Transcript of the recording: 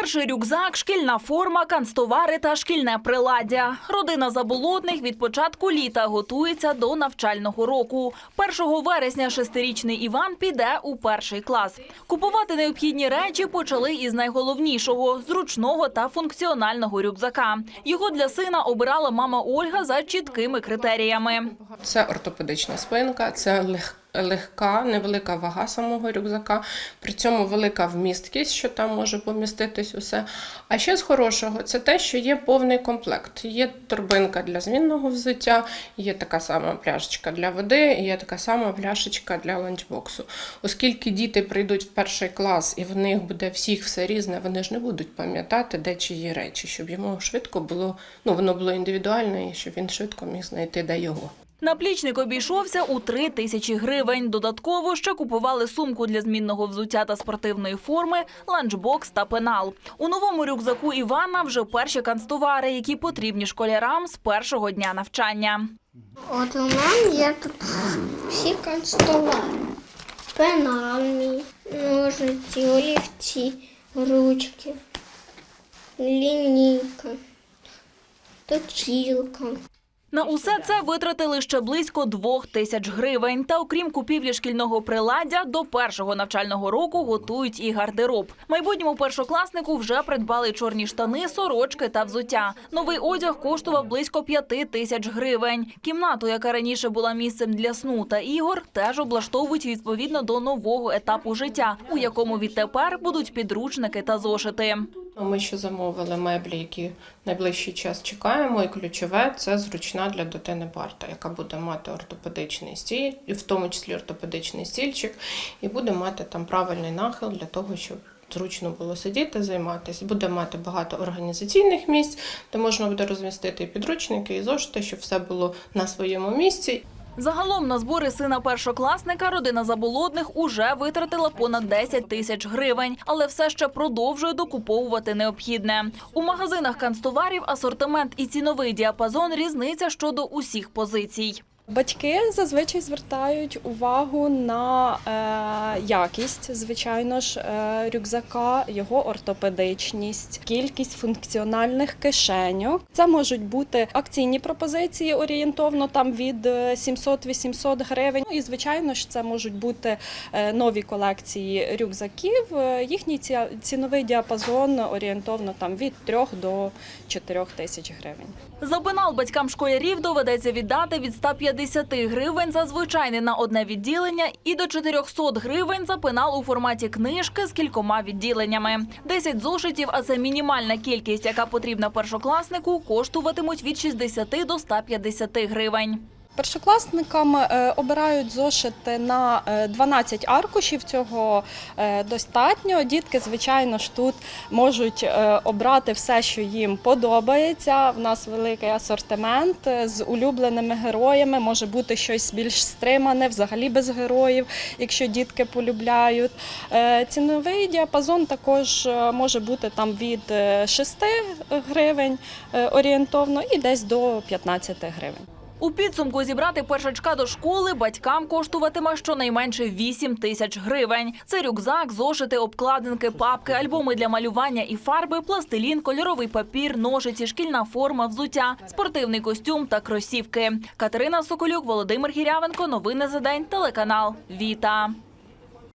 Перший рюкзак, шкільна форма, канцтовари та шкільне приладдя. Родина заболотних від початку літа готується до навчального року. 1 вересня шестирічний Іван піде у перший клас. Купувати необхідні речі почали із найголовнішого зручного та функціонального рюкзака. Його для сина обирала мама Ольга за чіткими критеріями. Це ортопедична спинка, це лег- легка, невелика вага самого рюкзака, при цьому велика вмісткість, що там може поміститись усе. А ще з хорошого, це те, що є повний комплект. Є торбинка для змінного взуття, є така сама пляшечка для води, є така сама пляшечка для ланчбоксу. Оскільки діти прийдуть в перший клас і в них буде всіх все різне, вони ж не будуть пам'ятати, де чиї речі, щоб йому швидко було, ну воно було індивідуальне, і щоб він швидко міг знайти, де його. Наплічник обійшовся у три тисячі гривень. Додатково ще купували сумку для змінного взуття та спортивної форми, ланчбокс та пенал. У новому рюкзаку Івана вже перші канцтовари, які потрібні школярам з першого дня навчання. От у мене є тут всі канцтовари. Пенал мій, ножиці, олівці, ручки, лінійка, точілка. На усе це витратили ще близько двох тисяч гривень. Та окрім купівлі шкільного приладдя, до першого навчального року готують і гардероб. Майбутньому першокласнику вже придбали чорні штани, сорочки та взуття. Новий одяг коштував близько п'яти тисяч гривень. Кімнату, яка раніше була місцем для сну та ігор, теж облаштовують відповідно до нового етапу життя, у якому відтепер будуть підручники та зошити. Ну, Ми ще замовили меблі, які найближчий час чекаємо, і ключове це зручна для дитини парта, яка буде мати ортопедичний стіль, і в тому числі ортопедичний стільчик, і буде мати там правильний нахил для того, щоб зручно було сидіти, займатися. Буде мати багато організаційних місць, де можна буде розмістити і підручники, і зошити, щоб все було на своєму місці. Загалом на збори сина першокласника родина заболодних уже витратила понад 10 тисяч гривень, але все ще продовжує докуповувати необхідне. У магазинах канцтоварів асортимент і ціновий діапазон різниця щодо усіх позицій. Батьки зазвичай звертають увагу на е, якість, звичайно ж, е, рюкзака, його ортопедичність, кількість функціональних кишеньок. Це можуть бути акційні пропозиції орієнтовно там від е, 700-800 гривень. Ну, І звичайно ж, це можуть бути е, нові колекції рюкзаків. Е, Їхній ціновий діапазон орієнтовно там від 3 до 4 тисяч гривень. За пенал батькам школярів доведеться віддати від 150 гривень за звичайне на одне відділення і до 400 гривень за пенал у форматі книжки з кількома відділеннями. 10 зошитів, а це мінімальна кількість, яка потрібна першокласнику, коштуватимуть від 60 до 150 гривень. Першокласникам е, обирають зошити на е, 12 аркушів. Цього е, достатньо. Дітки, звичайно ж, тут можуть е, обрати все, що їм подобається. В нас великий асортимент е, з улюбленими героями. Може бути щось більш стримане, взагалі без героїв, якщо дітки полюбляють. Е, Ціновий діапазон також е, може бути там від е, 6 гривень е, орієнтовно і десь до 15 гривень. У підсумку зібрати першачка до школи батькам коштуватиме щонайменше 8 тисяч гривень. Це рюкзак, зошити, обкладинки, папки, альбоми для малювання і фарби, пластилін, кольоровий папір, ножиці, шкільна форма, взуття, спортивний костюм та кросівки. Катерина Соколюк, Володимир Гірявенко. Новини за день. Телеканал Віта.